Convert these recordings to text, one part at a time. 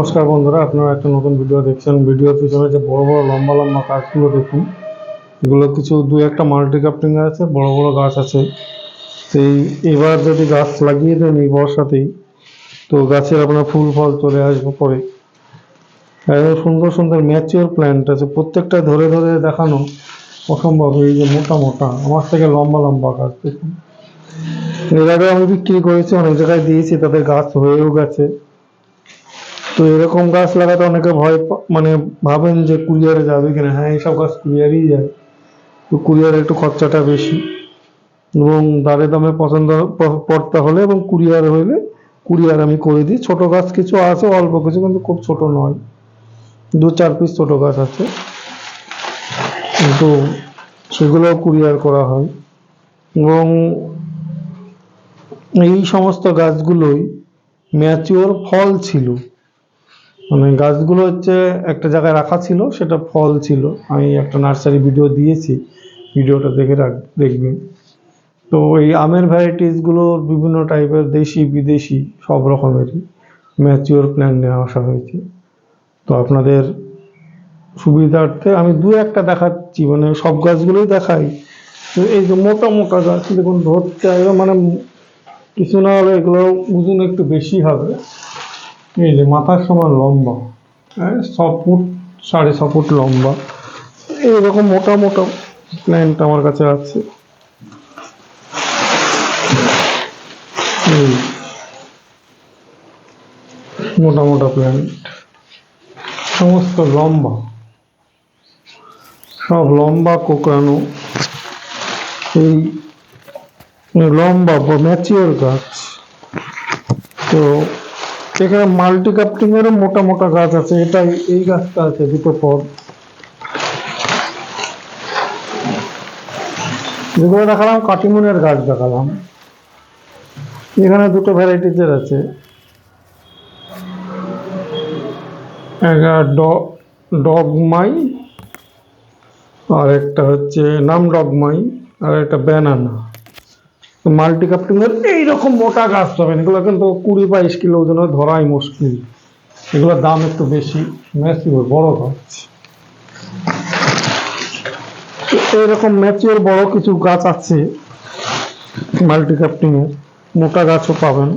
নমস্কার বন্ধুরা, আপনারা একটা নতুন ভিডিও দেখছেন। ভিডিওর পিছনে যে বড় বড় লম্বা লম্বা গাছগুলো দেখুন, এগুলো কিছু দু একটা মাল্টি কাপটিং আছে, বড় বড় গাছ আছে। সেই এবার যদি গাছ লাগিয়ে দেন এই বর্ষাতেই, তো গাছের আপনার ফুল ফল চলে আসবে পরে। সুন্দর সুন্দর ম্যাচিওর প্ল্যান্ট আছে, প্রত্যেকটা ধরে ধরে দেখানো অসম্ভব, এই যে মোটা মোটা, আমার থেকে লম্বা লম্বা গাছ দেখুন। এর আগে আমি বিক্রি করেছি, অনেক জায়গায় দিয়েছি তাদের গাছ হয়েও গেছে। তো এরকম গাছ লাগাতে অনেকে ভয় মানে ভাবেন যে কুরিয়ারে যাবে কিনা। হ্যাঁ এইসব গাছ কুরিয়ারই যায়। তো কুরিয়ারে একটু খরচাটা বেশি। এবং দাঁড়ে দামে পছন্দ পড়তে হলে এবং কুরিয়ার হইলে কুরিয়ার আমি করে দিই। ছোট গাছ কিছু আছে, অল্প কিছু, কিন্তু খুব ছোট নয়। দু, চার পিস ছোট গাছ আছে। কিন্তু সেগুলো কুরিয়ার করা হয়। এবং এই সমস্ত গাছগুলোই ম্যাচিওর ফল ছিল। মানে গাছগুলো হচ্ছে একটা জায়গায় রাখা ছিল, সেটা ফল ছিল। আমি একটা নার্সারি ভিডিও দিয়েছি, ভিডিওটা দেখে রাখ দেখবেন তো এই আমের ভ্যারাইটিসগুলোর বিভিন্ন টাইপের দেশি, বিদেশি, সব রকমেরই ম্যাচিওর প্ল্যান নিয়ে আসা হয়েছে। তো আপনাদের সুবিধার্থে আমি দু একটা দেখাচ্ছি মানে সব গাছগুলোই দেখাই। তো এই যে মোটা মোটা গাছ, দেখুন ধরতে হবে মানে কিছু না হলে এগুলো ওজন একটু বেশি হবে। এই যে মাথার সমান লম্বা হ্যাঁ ছ ফুট, সাড়ে ছ ফুট লম্বা, এইরকম মোটা মোটা প্ল্যান্ট আমার কাছে আছে। মোটা মোটা প্ল্যান্ট সমস্ত লম্বা, সব লম্বা কোকড়ানো এই লম্বা ম্যাচিওর গাছ। তো এখানে মাল্টি কাপটিং এরও মোটা মোটা গাছ আছে। এটাই, এই গাছটা আছে দুটো পদ যেগুলো দেখালাম, কাটিমুনের গাছ দেখালাম। এখানে দুটো ভ্যারাইটিসের আছে। ডগমাই, আর একটা হচ্ছে নাম ডগমাই আর একটা ব্যানানা। মাল্টি কাপটিংয়ের এইরকম মোটা গাছ পাবেন। এগুলো কিন্তু কুড়ি বাইশ কিলো ওজনে ধরাই মুশকিল। এগুলোর দাম একটু বেশি। ম্যাচিওর, বড় গাছ। এইরকম ম্যাচিওর বড় কিছু গাছ আছে মাল্টি কাপটিংয়ের মোটা গাছও পাবেন।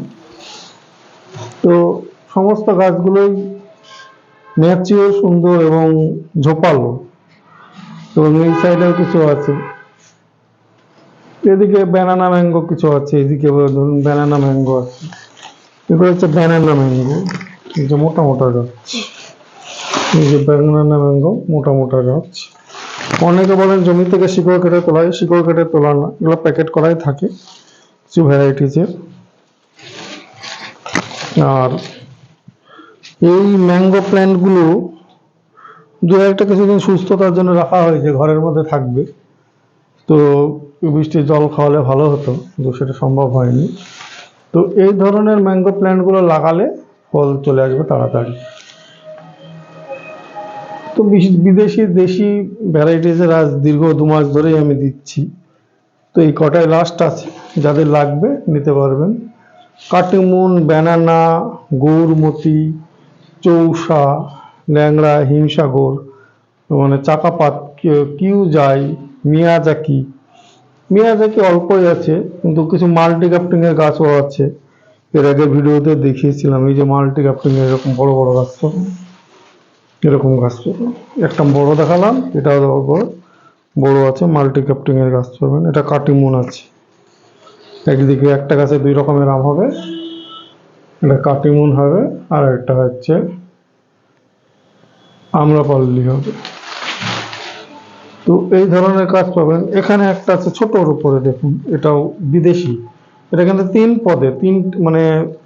তো সমস্ত গাছগুলোই ম্যাচিওর, সুন্দর এবং ঝোপালো। এবং এই সাইডেও কিছু আছে। এদিকে ব্যানানা ম্যাঙ্গো কিছু আছে, এদিকে ধরুন ব্যানানা ম্যাঙ্গো আছে। এগুলো হচ্ছে ব্যানানা ম্যাঙ্গো এই যে মোটা মোটা গাছ। এই যে ব্যানানা ম্যাঙ্গো মোটা মোটা গাছ। অনেকে বলেন জমি থেকে শিকড় কেটে তোলা হয় শিকড় কেটে তোলা না, এগুলো প্যাকেট করাই থাকে, কিছু ভ্যারাইটিসের আর এই ম্যাঙ্গো প্ল্যান্টগুলো দু একটা কিছুদিন সুস্থতার জন্য রাখা হয়েছে, ঘরের মধ্যে থাকবে। তো বৃষ্টির জল খাওয়ালে ভালো হতো, কিন্তু সেটা সম্ভব হয়নি। তো এই ধরনের ম্যাঙ্গো প্ল্যান্টগুলো লাগালে ফল চলে আসবে তাড়াতাড়ি। তো বিদেশি, দেশি ভ্যারাইটিসের আজ দীর্ঘ দু মাস ধরেই আমি দিচ্ছি। তো এই কটায় লাস্ট আছে, যাদের লাগবে নিতে পারবেন। কাটিমুন ব্যানানা গৌরমতি চৌসা ল্যাংড়া, হিমসাগর মানে চাকাপাত কি- কিউজাই মিয়াজাকি মিয়াজাকি অল্পই আছে, কিন্তু কিছু মাল্টি কাপটিং এর গাছও আছে এর আগে ভিডিওতে দেখিয়েছিলাম, এই যে মাল্টি কাপটিং এর এরকম বড় বড় গাছ পাবেন। এরকম গাছ পাবেন। একটা বড় দেখালাম, এটাও বড় বড় আছে মাল্টি কাপটিং এর গাছ পাবেন এটা কাটিমুন আছে একদিকে একটা গাছে দুই রকমের আম হবে এটা কাটিমুন হবে, আর একটা হচ্ছে আম্রপল্লী হবে তো এই ধরনের কাজ পাবেন। এখানে একটা আছে ছোটর উপরে দেখুন, এটাও বিদেশি। এটা কিন্তু তিন পদে, তিন মানে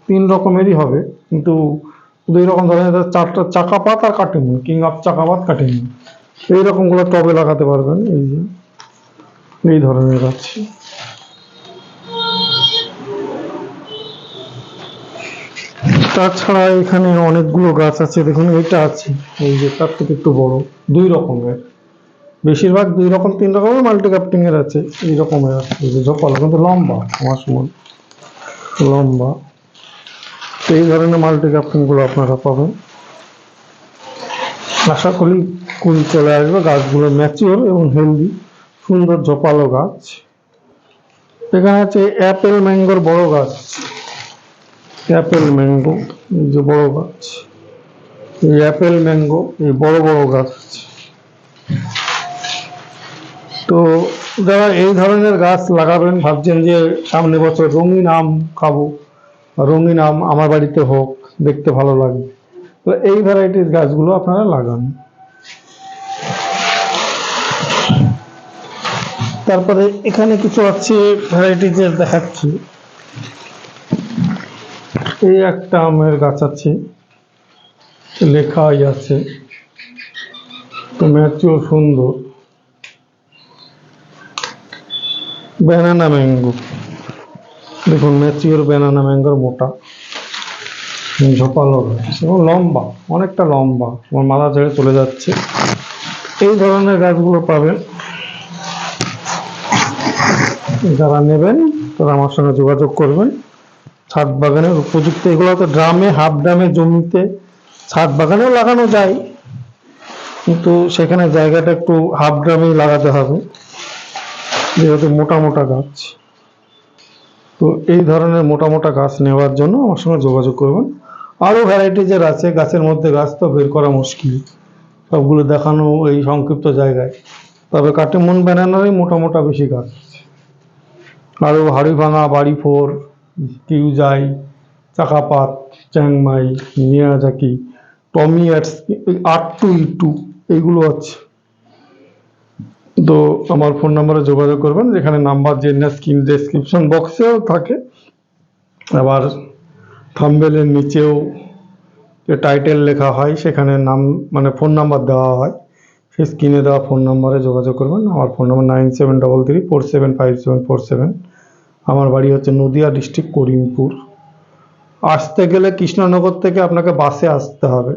তিন রকমেরই হবে, কিন্তু দুই রকম ধরনের, এটা চারটা চাকাপাত আর কাটিমুন কিং অফ চাকাপাত কাটিমুন এই রকমগুলো টবে লাগাতে পারবেন, এই যে, এই ধরনের গাছ তাছাড়া এখানে অনেকগুলো গাছ আছে, দেখুন, এটা আছে, এই যে, তার থেকে একটু বড়, দুই রকমের। বেশিরভাগ দুই রকম, তিন রকমের মাল্টি কাপটিং এর আছে, এই রকমের আছে জপালো কিন্তু লম্বা, আমার সময় লম্বা। তো এই ধরনের মাল্টি কাপটিংগুলো আপনারা পাবেন। আশা করি কুল চলে আসবে, গাছগুলো ম্যাচিওর এবং হেলদি সুন্দর জপালো গাছ। এখানে আছে অ্যাপেল ম্যাঙ্গোর বড় গাছ। অ্যাপেল ম্যাঙ্গো এই যে বড় গাছ। এই অ্যাপেল ম্যাঙ্গো এই বড় বড় গাছ। তো যারা এই ধরনের গাছ লাগাবেন, ভাবছেন যে সামনে বছর রঙিন আম খাব রঙিন আম আমার বাড়িতে হোক, দেখতে ভালো লাগবে তো এই ভ্যারাইটির গাছগুলো আপনারা লাগান। তারপরে এখানে কিছু আছে ভ্যারাইটি যে দেখাচ্ছি। এই একটা আমের গাছ আছে, লেখাই আছে। তো ম্যাচিও সুন্দর। ব্যানানা ম্যাঙ্গো দেখুন ম্যাচিওর ব্যানানা ম্যাঙ্গোর মোটা। ঝোপালো গাছ এবং লম্বা, অনেকটা লম্বা। আমার মাথা ছেড়ে চলে যাচ্ছে। এই ধরনের গাছগুলো পাবেন। যারা নেবেন, তারা আমার সঙ্গে যোগাযোগ করবেন। ছাদ বাগানের উপযুক্ত, এগুলো তো ড্রামে, হাফ ড্রামে জমিতে ছাদ বাগানেও লাগানো যায়। কিন্তু সেখানে জায়গাটা একটু হাফ ড্রামেই লাগাতে হবে। যেহেতু মোটা মোটা গাছ, তো এই ধরনের মোটা মোটা গাছ নেওয়ার জন্য আমার সঙ্গে যোগাযোগ করবেন। আরও ভ্যারাইটিজের আছে, গাছের মধ্যে গাছ তো বের করা মুশকিল। সবগুলো দেখানো এই সংক্ষিপ্ত জায়গায়। তবে কাটিমন ব্যানানারই মোটা মোটা বেশি গাছ আছে। আরও হাড়ি ভাঙা বাড়ি ফোর কিউজাই চাকাপাত, Chiang Mai, Miyazaki, Tommy Atkins R two E two, এইগুলো আছে। তো আমার ফোন নাম্বারে যোগাযোগ করবেন, যেখানে নাম্বার যে স্ক্রিন ডেসক্রিপশন বক্সেও থাকে। আবার থাম্বেলের নিচেও যে টাইটেল লেখা হয়, সেখানে নাম মানে ফোন নাম্বার দেওয়া হয়। সেই স্ক্রিনে দেওয়া ফোন নাম্বারে যোগাযোগ করবেন। আমার phone number nine seven double three four seven five seven four seven. আমার বাড়ি হচ্ছে নদিয়া ডিস্ট্রিক্ট করিমপুর। আসতে গেলে কৃষ্ণনগর থেকে আপনাকে বাসে আসতে হবে।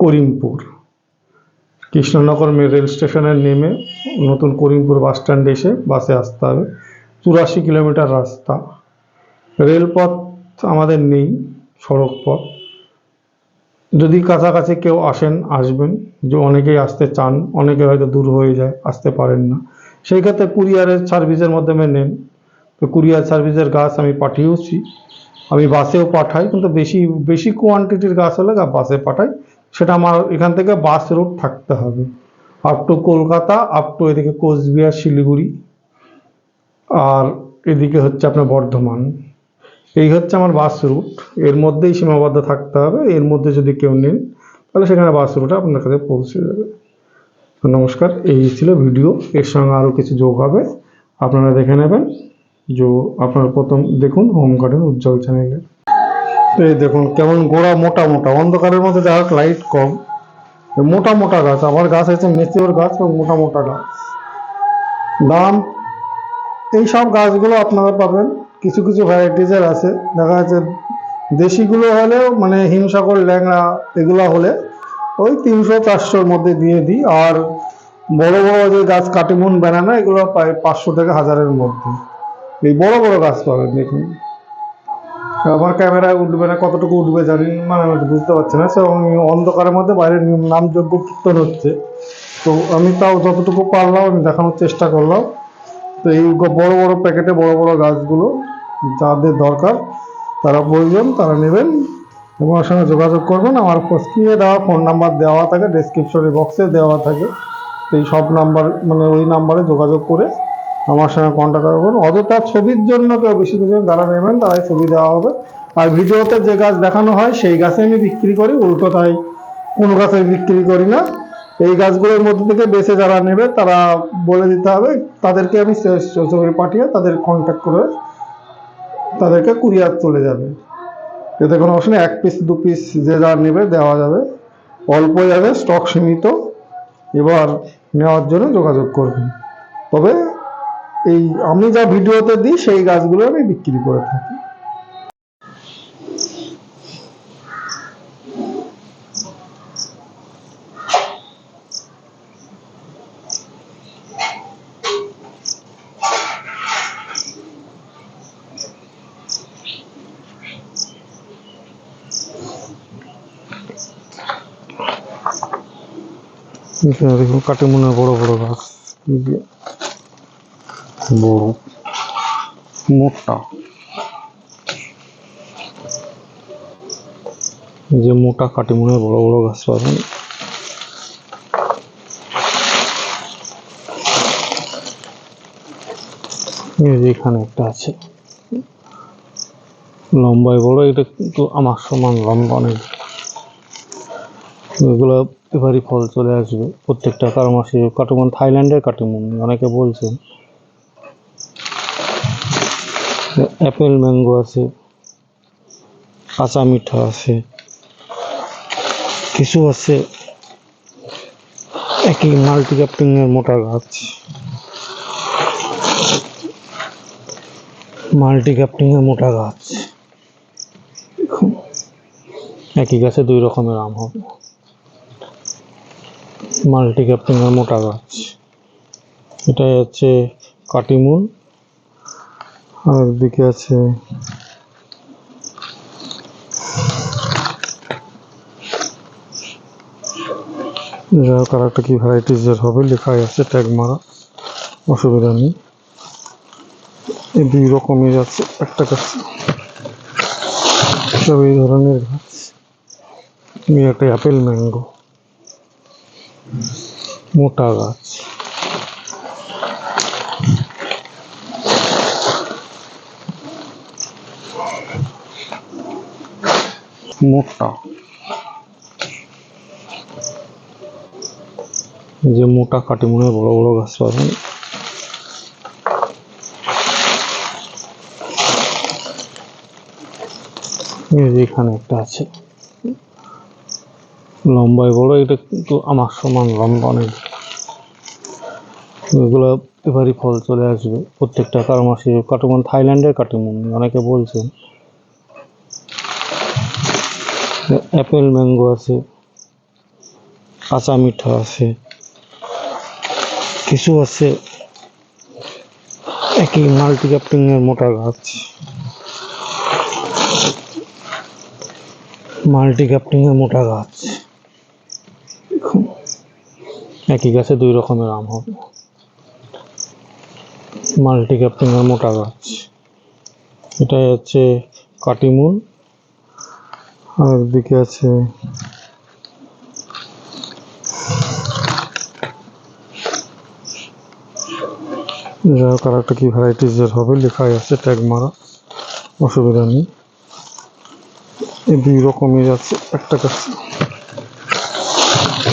করিমপুর। কৃষ্ণনগর রেল স্টেশনের নেমে নতুন করিমপুর বাস স্ট্যান্ডে এসে বাসে আসতে হবে। চুরাশি কিলোমিটার রাস্তা। রেলপথ আমাদের নেই, সড়ক পথ। যদি কাছাকাছি কেউ আসেন, আসবেন। যে অনেকেই আসতে চান, অনেকে হয়তো দূর হয়ে যায়, আসতে পারেন না। সেই ক্ষেত্রে কুরিয়ারের সার্ভিসের মাধ্যমে নেন। তো কুরিয়ার সার্ভিসের গাছ আমি পাঠিয়েওছি। আমি বাসেও পাঠাই, কিন্তু বেশি বেশি কোয়ান্টিটির গাছ হলে বাসে পাঠাই। সেটা আমার এখান থেকে বাস রুট থাকতে হবে। Up to Kolkata up to এদিকে কোচবিহার, শিলিগুড়ি। আর এদিকে হচ্ছে আপনার বর্ধমান। এই হচ্ছে আমার বাস রুট এর মধ্যেই সীমাবদ্ধ থাকতে হবে। এর মধ্যে যদি কেউ নেন, তাহলে সেখানে বাস রুটে আপনার কাছে পৌঁছে যাবে। তো নমস্কার, এই ছিল ভিডিও এর সঙ্গে আরও কিছু যোগ হবে। আপনারা দেখে নেবেন। যে, আপনারা প্রথম, দেখুন হোম গার্ডেন উজ্জ্বল চ্যানেলে এই দেখুন, কেমন গোড়া মোটা মোটা। অন্ধকারের মধ্যে যাক লাইট কম। মোটা মোটা গাছ, আমার গাছ আছে মেচিওর গাছ এবং মোটা মোটা গাছ। দাম, এই সব গাছগুলো আপনারা পাবেন। কিছু কিছু ভ্যারাইটিজের আছে। দেখা যাচ্ছে দেশিগুলো হলেও মানে হিমসাগর, ল্যাংড়া এগুলো হলে ওই তিনশো, চারশোর মধ্যে দিয়ে দিই। আর বড় বড় যে গাছ, কাটিমন ব্যানানা এগুলো প্রায় পাঁচশো থেকে হাজারের মধ্যে। এই বড় বড় গাছ পাবেন, দেখুন। আমার ক্যামেরায় উঠবে না, কতটুকু উঠবে জানি মানে আমি বুঝতে পারছি না। সে অন্ধকারের মধ্যে বাইরে নামযোগ্য কীর্তন হচ্ছে। তো আমি তাও যতটুকু পারলাম, আমি দেখানোর চেষ্টা করলাম। তো এই বড় বড় প্যাকেটে বড় বড় গাছগুলো যাদের দরকার, তারা প্রয়োজন তারা নেবেন এবং আমার সঙ্গে যোগাযোগ করবেন। আমার স্ক্রিনে দেওয়া ফোন নাম্বার দেওয়া থাকে ডেসক্রিপশনে বক্সে দেওয়া থাকে। এই সব নাম্বার মানে ওই নাম্বারে যোগাযোগ করে আমার সঙ্গে কন্ট্যাক্ট করবেন অযথা ছবির জন্য কেউ বেশি কিছু যারা নেবেন, তারাই ছবি দেওয়া হবে। আর ভিডিওতে যে গাছ দেখানো হয়, সেই গাছে আমি বিক্রি করি, উল্টো তাই কোনো গাছে বিক্রি করি না। এই গাছগুলোর মধ্যে থেকে বেছে যারা নেবে, তারা বলে দিতে হবে, তাদেরকে আমি ছবি পাঠিয়ে তাদের কন্ট্যাক্ট করে তাদেরকে কুরিয়ার চলে যাবে। এতে কোনো অপশন এক পিস দু পিস যে যা নেবে দেওয়া যাবে। অল্প যাবে স্টক সীমিত। এবার নেওয়ার জন্য যোগাযোগ করবেন। তবে এই আমি যা ভিডিওতে দিই, সেই গাছগুলো আমি বিক্রি করে থাকি। দেখুন কাটিমুনের বড় বড় গাছ। বড় মোটা যে মোটা কাটিমুনে বড় বড় গাছ পাবেন এখানে একটা আছে লম্বায় বড় এটা কিন্তু আমার সমান লম্বা নেই এগুলো এবারই ফল চলে আসবে প্রত্যেকটা কারও মাসে কাটিমন থাইল্যান্ডের কাটিমন অনেকে বলছেন অ্যাপেল ম্যাঙ্গো আছে কাঁচা মিঠা আছে, কিছু আছে, একই মাল্টি ক্যাপ্টিং এর মোটা গাছ। মাল্টি ক্যাপ্টিং এর মোটা গাছ। একই গাছে দুই রকমের আম হবে। মাল্টি ক্যাপ্টিং এর মোটা গাছ। এটাই হচ্ছে কাটিমুন আর দিকে আছে। যাই হোক, আর একটা কি হবে, লেখাই আছে ট্যাগ মারা, অসুবিধা নেই। এই দুই রকমের আছে, একটা গাছ, সব এই ধরনের গাছ। একটা অ্যাপেল ম্যাঙ্গো মোটা গাছ। মোটা। যে মোটা কাটিমুনে বড় বড় গাছ পাবেন এখানে একটা আছে। লম্বায় বড়, এটা কিন্তু আমার সমান লম্বা নেই এগুলো এবারই ফল চলে আসবে প্রত্যেকটা কারও মাসে কাটিমন থাইল্যান্ডের কাটিমন অনেকে বলছেন। অ্যাপেল ম্যাঙ্গো আছে কাঁচা মিঠা আছে, কিছু আছে, একই মাল্টি ক্যাপ্টিং এর মোটা গাছ। মাল্টি ক্যাপ্টিং এর মোটা গাছ। একই গাছে দুই রকমের আম হবে। মাল্টি ক্যাপ্টিং এর মোটা গাছ। এটাই হচ্ছে কাটিমুন আর দিকে আছে। যাই হোক, আর একটা কি হবে, লেখাই আছে ট্যাগ মারা, অসুবিধা নেই। এই দুই রকমের আছে, একটা গাছ।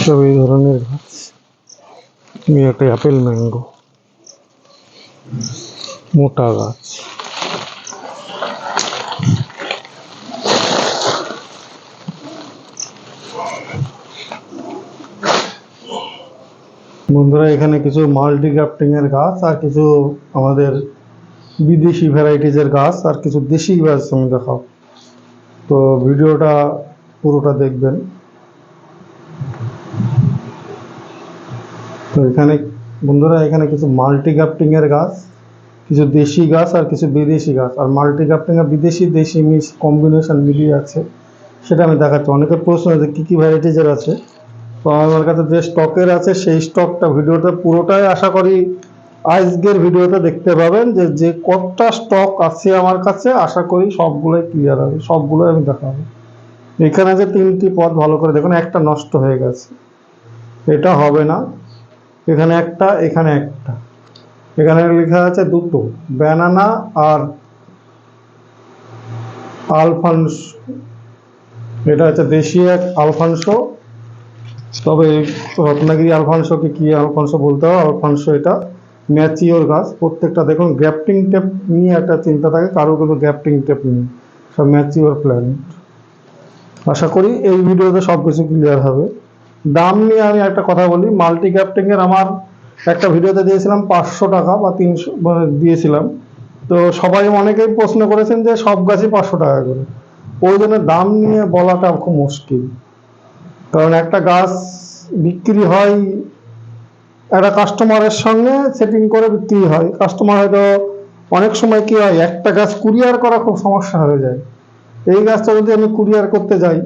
সব এই ধরনের গাছ। একটা অ্যাপেল ম্যাঙ্গো মোটা গাছ। বন্ধুরা, এখানে কিছু মাল্টি গ্রাফটিং এর গাছ আর কিছু আমাদের বিদেশি ভ্যারাইটিজের গাছ আর কিছু দেশি গাছ আমি দেখাও। তো ভিডিওটা পুরোটা দেখবেন। তো এখানে বন্ধুরা, এখানে কিছু মাল্টি গ্রাফটিং এর গাছ, কিছু দেশি গাছ আর কিছু বিদেশি গাছ। আর মাল্টি গ্রাফটিং আর বিদেশি, দেশি মিক্স কম্বিনেশন মিলিয়ে আছে। সেটা আমি দেখাচ্ছি। অনেকের প্রশ্ন আছে, কী কী ভ্যারাইটিজের আছে? তো আমার কাছে যে স্টকের আছে সেই স্টকটা ভিডিওতে পুরোটাই আশা করি আজকের ভিডিওতে দেখতে পাবেন যে যে কতটা স্টক আছে আমার কাছে, আশা করি সবগুলোই ক্লিয়ার হবে, সবগুলোই আমি দেখাবো। এখানে যে তিনটি পদ, ভালো করে দেখুন, একটা নষ্ট হয়ে গেছে। এটা হবে না। এখানে একটা এখানে একটা। এখানে লেখা আছে দুটো ব্যানানা আর আলফানস এটা হচ্ছে দেশি এক আলফানসো তবে রত্নাগিরি আলফানসোকে কি আলফানসো বলতে হবে আলফানসো এটা ম্যাচিওর গাছ। প্রত্যেকটা দেখুন, গ্যাপটিং টেপ নিয়ে একটা চিন্তা থাকে কারও কিন্তু গ্যাপটিং টেপ নেই। সব ম্যাচিওর প্ল্যান্ট। আশা করি এই ভিডিওতে সব কিছু ক্লিয়ার হবে। দাম নিয়ে আমি একটা কথা বলি, মাল্টি গ্যাপটিং এর আমার একটা ভিডিওতে দিয়েছিলাম পাঁচশো টাকা বা তিনশো মানে দিয়েছিলাম। তো সবাই অনেকেই প্রশ্ন করেছেন যে সব গাছই পাঁচশো টাকা করে। ওই জন্য দাম নিয়ে বলাটা খুব মুশকিল। কারণ একটা গাছ বিক্রি হয় একটা কাস্টমারের সঙ্গে সেটিং করে বিক্রি হয়। কাস্টমার হয়তো অনেক সময় কি হয়, একটা গাছ কুরিয়ার করা খুব সমস্যা হয়ে যায়। এই গাছটা যদি আমি কুরিয়ার করতে যাই,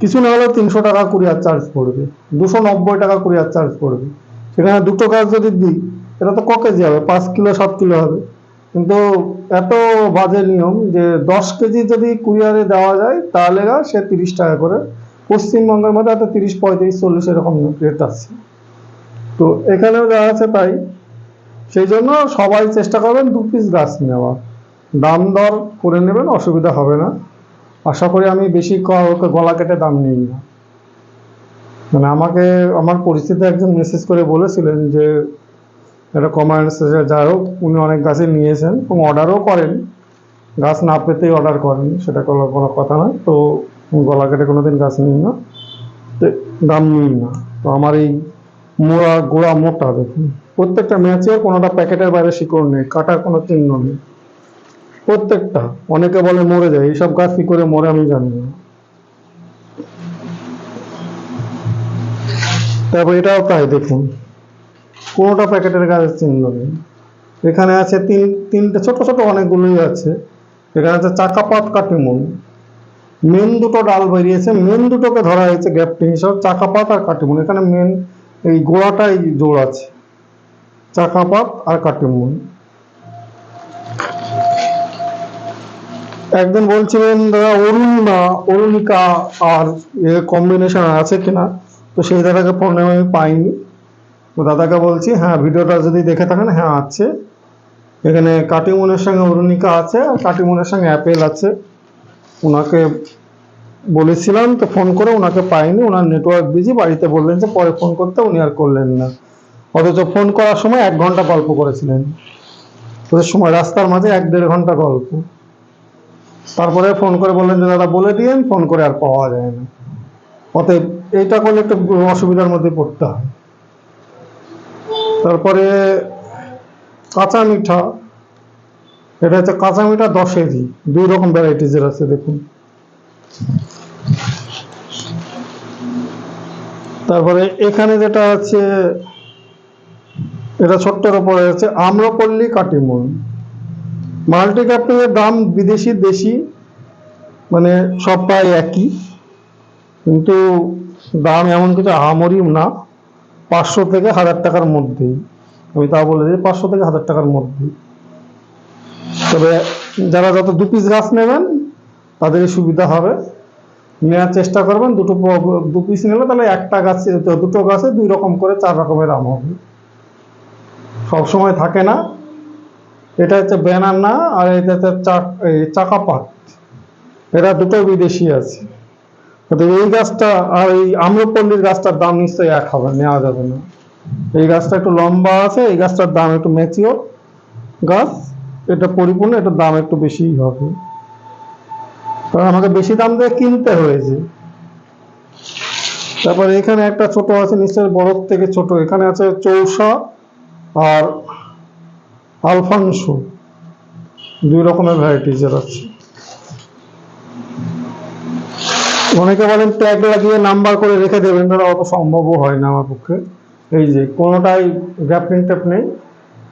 কিছু না হলেও তিনশো টাকা কুরিয়ার চার্জ পড়বে, দুশো নব্বই টাকা কুরিয়ার চার্জ পড়বে। সেখানে দুটো গাছ যদি দিই, এটা তো ক কেজি হবে? পাঁচ কিলো, সাত কিলো হবে। কিন্তু এত বাজে নিয়ম যে দশ কেজি যদি কুরিয়ারে দেওয়া যায়, তাহলে সে তিরিশ টাকা করে পশ্চিমবঙ্গের মধ্যে হয়তো তিরিশ, পঁয়ত্রিশ, চল্লিশ এরকম রেট আছে। তো এখানেও যা আছে তাই। সেই জন্য সবাই চেষ্টা করবেন দু পিস গাছ নেওয়া দাম দর করে নেবেন, অসুবিধা হবে না। আশা করি আমি বেশি গলা কেটে দাম নিই না। মানে আমাকে, আমার পরিচিতি একজন মেসেজ করে বলেছিলেন যে এটা কমার্স যাই হোক, উনি অনেক গাছই নিয়েছেন, এবং অর্ডারও করেন। গাছ না পেতেই অর্ডার করেন, সেটা কোনো কোনো কথা নয়। তো গলা কেটে কোনোদিন গাছ নিই না। দাম নিই না। তো আমার এই মোড়া গোড়া মোটা দেখুন। প্রত্যেকটা ম্যাচের কোনোটা প্যাকেটের বাইরে শিকড় নেই, কাটার কোনো চিহ্ন নেই। প্রত্যেকটা, অনেকে বলে মরে যায়, এইসব গাছ কি করে মরে আমি জানি না। তারপর এটাও তাই দেখুন। কোনোটা প্যাকেটের গাছের চিহ্ন নেই। এখানে আছে তিন, তিনটে, ছোট ছোট অনেকগুলোই আছে। এখানে আছে চাকাপাত কাটিমুন। মেন দুটো ডাল বেরিয়েছে মেন দুটোকে ধরা হয়েছে গ্যাপটিং হিসাবে চাকাপাত আর কাটিমুন, এখানে মেন এই গোড়াটাই জোর আছে চাকাপাত আর কাটিমুন। একদিন বলছিলেন, দাদা, অরুণিমা, অরুণিকা আর এ কম্বিনেশন আছে কিনা? তো সেই দাদাকে ফোনে আমি পাইনি। তো দাদাকে বলছি হ্যাঁ ভিডিওটা যদি দেখে থাকেন হ্যাঁ আছে। এখানে কাটিমুনের সঙ্গে অরুণিকা আছে আর কাটিমুনের সঙ্গে অ্যাপেল আছে। ওনাকে বলেছিলাম তো ফোন করে ওনাকে পাইনি। ওনার নেটওয়ার্ক বিজি বাড়িতে বললেন যে পরে ফোন করতে, উনি আর করলেন না। অথচ ফোন করার সময় এক ঘণ্টা গল্প করেছিলেন। ওদের সময় রাস্তার মাঝে এক দেড় ঘণ্টা গল্প। তারপরে ফোন করে বললেন যে, দাদা, বলে দিয়েন, ফোন করে আর পাওয়া যায় না। অতএব এইটা করলে একটু অসুবিধার মধ্যে পড়তে হয়। তারপরে কাঁচা মিঠা এটা হচ্ছে কাঁচা মিঠা দশ কেজি, দুই রকম ভ্যারাইটিজের আছে, দেখুন। তারপরে এখানে যেটা আছে, এটা ছোট্টর উপরে আছে, আম্রপল্লী কাটিমন মাল্টি ক্যাপ্টিংয়ের দাম বিদেশি, দেশি মানে সব প্রায় একই। কিন্তু দাম এমন কিছু, আহামরি না। পাঁচশো থেকে হাজার টাকার মধ্যেই। আমি তা বলে দিই, পাঁচশো থেকে হাজার টাকার মধ্যেই। তবে যারা যত দু পিস গাছ নেবেন, তাদেরই সুবিধা হবে। নেওয়ার চেষ্টা করবেন, দুটো দু পিস নিলে তাহলে একটা গাছে, দুটো গাছে দুই রকম করে চার রকমের আম হবে। সবসময় থাকে না। এটা হচ্ছে ব্যানার না আর এটা হচ্ছে চাকাপাত এটা দুটো বিদেশি আছে। এই গাছটা আর এই আম্রপল্লীর গাছটার দাম নিশ্চয়ই এক হবে, নেওয়া যাবে না। এই গাছটা একটু লম্বা আছে, এই গাছটার দাম একটু ম্যাচিওর গাছ। এটা পরিপূর্ণ এটার দাম একটু বেশিই হবে। কারণ আমাকে বেশি দাম দিয়ে কিনতে হয়েছে। তারপর এখানে একটা ছোট আছে নিশ্চয়ই বড় থেকে ছোট। এখানে আছে চৌসা আর আলফানসো। দুই রকমের ভ্যারাইটিজের আছে। অনেকে বলেন ট্যাগ লাগিয়ে নাম্বার করে রেখে দেবেন দাদা অত সম্ভবও হয় না আমার পক্ষে। এই যে, কোনোটাই গ্যাপলিং টেপ নেই।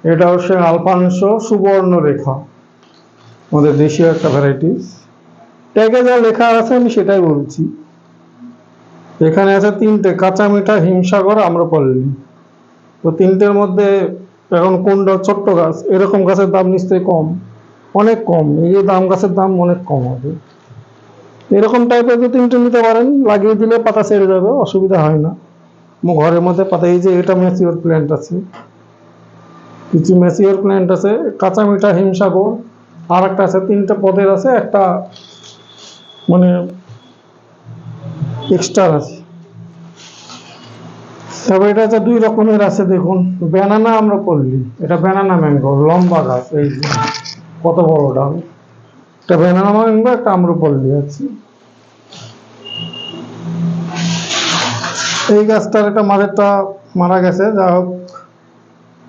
এটা হচ্ছে আলফানসো সুবর্ণ রেখা আমাদের দেশীয় একটা ভ্যারাইটিস ট্যাগে যা লেখা আছে আমি সেটাই বলছি। এখানে আছে তিনটে, কাঁচা মিঠা, হিমসাগর, আম্রপল্লী। তো তিনটের মধ্যে এখন কোনটা? ছোট্ট গাছ। এরকম গাছের দাম নিশ্চয়ই কম। অনেক কম। এই যে দাম গাছের দাম অনেক কম হবে। এরকম টাইপের দু তিনটে নিতে পারেন। লাগিয়ে দিলে পাতা ছেড়ে যাবে, অসুবিধা হয় না। ঘরের মধ্যে পাতা, এই যে এটা ম্যাচিওর প্ল্যান্ট আছে। কিছু ম্যাচিওর প্ল্যান্ট আছে কাঁচা মিঠা হিমসাগর আর একটা আছে, তিনটে পদের আছে, একটা মানে এক্সট্রা আছে। তবে এটা হচ্ছে দুই রকমের আছে, দেখুন। ব্যানানা আমরা করলি, এটা ব্যানানা ম্যাঙ্গো লম্বা গাছ, এই যে, কত বড় ডাল। একটা ব্যানানা ম্যাঙ্গো একটা আম্রপল্লী আছে। এই গাছটার একটা মাঝেরটা মারা গেছে যা হোক।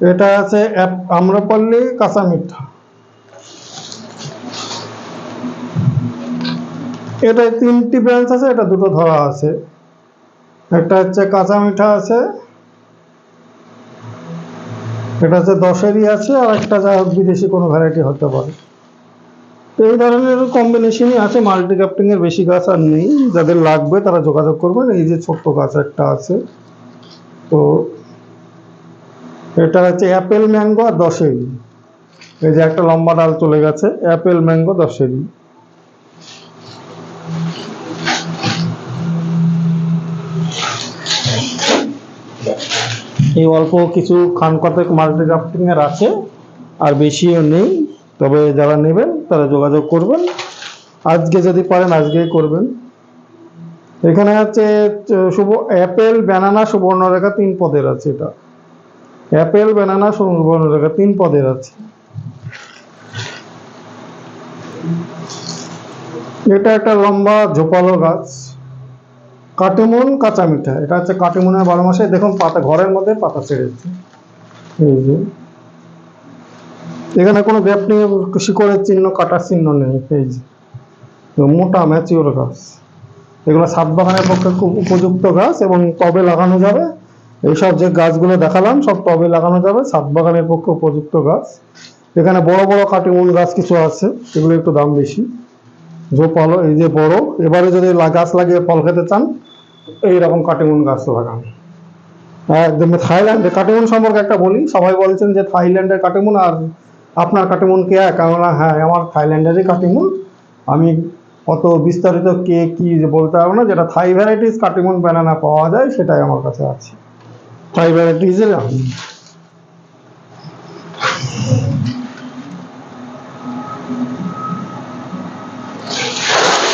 এটা আছে আম্রপল্লী কাঁচা মিঠা। এটা তিনটি ব্রাঞ্চ আছে, এটা দুটো ধরা আছে। একটা হচ্ছে কাঁচা মিঠা আছে, এটা হচ্ছে দশেরই আছে, আর একটা যা বিদেশি কোনো ভ্যারাইটি হতে পারে। এই ধরনের কম্বিনেশনই আছে মাল্টি বেশি গাছ আর নেই। যাদের লাগবে তারা যোগাযোগ করবেন, এই যে ছোট্ট গাছ একটা আছে। তো এটা হচ্ছে অ্যাপেল ম্যাঙ্গো আর দশেরি। এই যে একটা লম্বা ডাল চলে গেছে, অ্যাপেল ম্যাঙ্গো, দশেরি। এই অল্প কিছু খান কতক মাল্টি ক্রাফটিং এর আছে, আর বেশিও নেই। তবে যারা নেবেন, তারা যোগাযোগ করবেন। আজকে যদি পারেন, আজকেই করবেন। এখানে চ- শুভ, অ্যাপেল, ব্যানানা, সুবর্ণরেখা, তিন পদের আছে এটা। অ্যাপেল ব্যানানা সুবর্ণরেখা তিন পদের আছে। এটা একটা লম্বা ঝোপালো গাছ। কাটিমন কাঁচা মিঠা। এটা হচ্ছে কাটিমনের বারো মাসে। দেখুন, পাতা ঘরের মধ্যে পাতা ছেড়েছে এই যে। এখানে কোনো গ্যাপ নেই, শিকড়ের চিহ্ন, কাটার চিহ্ন নেই। এই যে। মোটা ম্যাচিওর গাছ। এগুলো সাত বাগানের পক্ষে খুব উপযুক্ত গাছ এবং কবে লাগানো যাবে। এইসব যে গাছগুলো দেখালাম, সব টবে লাগানো যাবে। সাত বাগানের পক্ষে উপযুক্ত গাছ। এখানে বড় বড় কাটিমন গাছ কিছু আছে, এগুলো একটু দাম বেশি। ঝোপালো এই যে বড়। এবারে যদি গাছ লাগিয়ে ফল খেতে চান, এইরকম কাটিমন গাছ লাগান। একদম থাইল্যান্ডে কাটিমন সম্পর্কে একটা বলি, সবাই বলছেন যে থাইল্যান্ডের কাটিমন আর আপনার কাটিমন কে কেননা হ্যাঁ আমার থাইল্যান্ডেরই কাটিমন আমি অত বিস্তারিত কে, কি বলতে পারব না, যেটা থাই ভ্যারাইটিস কাটিমন ব্যানানা পাওয়া যায়, সেটাই আমার কাছে আছে। ভ্যারাইটিসের আমি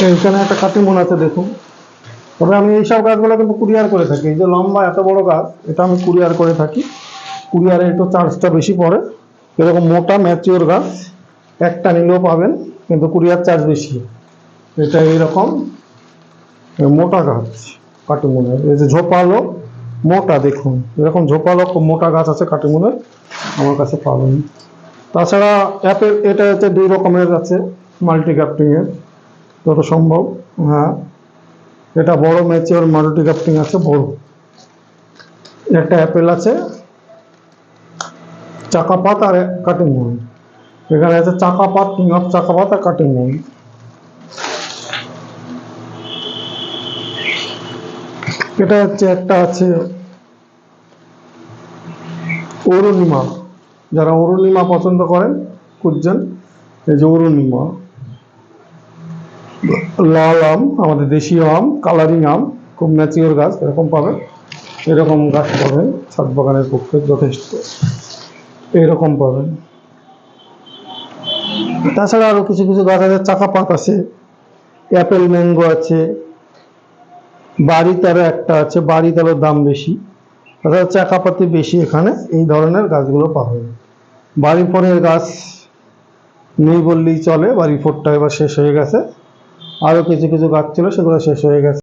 এইখানে একটা কাটিমন আছে, দেখুন। তবে আমি এইসব গাছগুলো কিন্তু কুরিয়ার করে থাকি। এই যে লম্বা, এত বড় গাছ, এটা আমি কুরিয়ার করে থাকি। কুরিয়ারে একটু চার্জটা বেশি পড়ে। এরকম মোটা ম্যাচিওর গাছ, একটা নিলেও পাবেন, কিন্তু কুরিয়ার চার্জ বেশি। এটা এইরকম, মোটা গাছ কাটিমনের এই যে ঝোপালো মোটা দেখুন। এরকম ঝোপালো মোটা গাছ আছে কাটিমনের আমার কাছে পাবেন তাছাড়া অ্যাপেল, এটা হচ্ছে দুই রকমের আছে মাল্টি ক্যাপ্টিংয়ের যত সম্ভব হ্যাঁ। এটা বড় ম্যাচিওর মাল্টি ক্যাপ্টিং আছে, বড়। একটা অ্যাপেল আছে, চাকাপাত আর কাটিং মুন এখানে আছে চাকাপাত কিং অফ চাকাপাত আর কাটিং এটা হচ্ছে একটা আছে অরুণিমা। যারা অরুণিমা পছন্দ করেন খুঁজছেন এই যে অরুণিমা। লাল আম, আমাদের দেশীয় আম, কালারিং আম, খুব ম্যাচিওর গাছ, এরকম পাবেন। এরকম গাছ পাবেন, ছাদ বাগানের পক্ষে যথেষ্ট। এরকম পাবেন। তাছাড়া আরও কিছু কিছু গাছ আছে, চাকাপাত আছে, অ্যাপেল ম্যাঙ্গো আছে বাড়ি তেরো একটা আছে, বাড়ি তেরোর দাম বেশি। তাছাড়া চাকাপাতি বেশি এখানে, এই ধরনের গাছগুলো পাওয়া যায়। বাড়ি ফোনের গাছ নেই বললেই চলে, বাড়ি ফোরটা এবার শেষ হয়ে গেছে। আরও কিছু কিছু গাছ ছিল, সেগুলো শেষ হয়ে গেছে।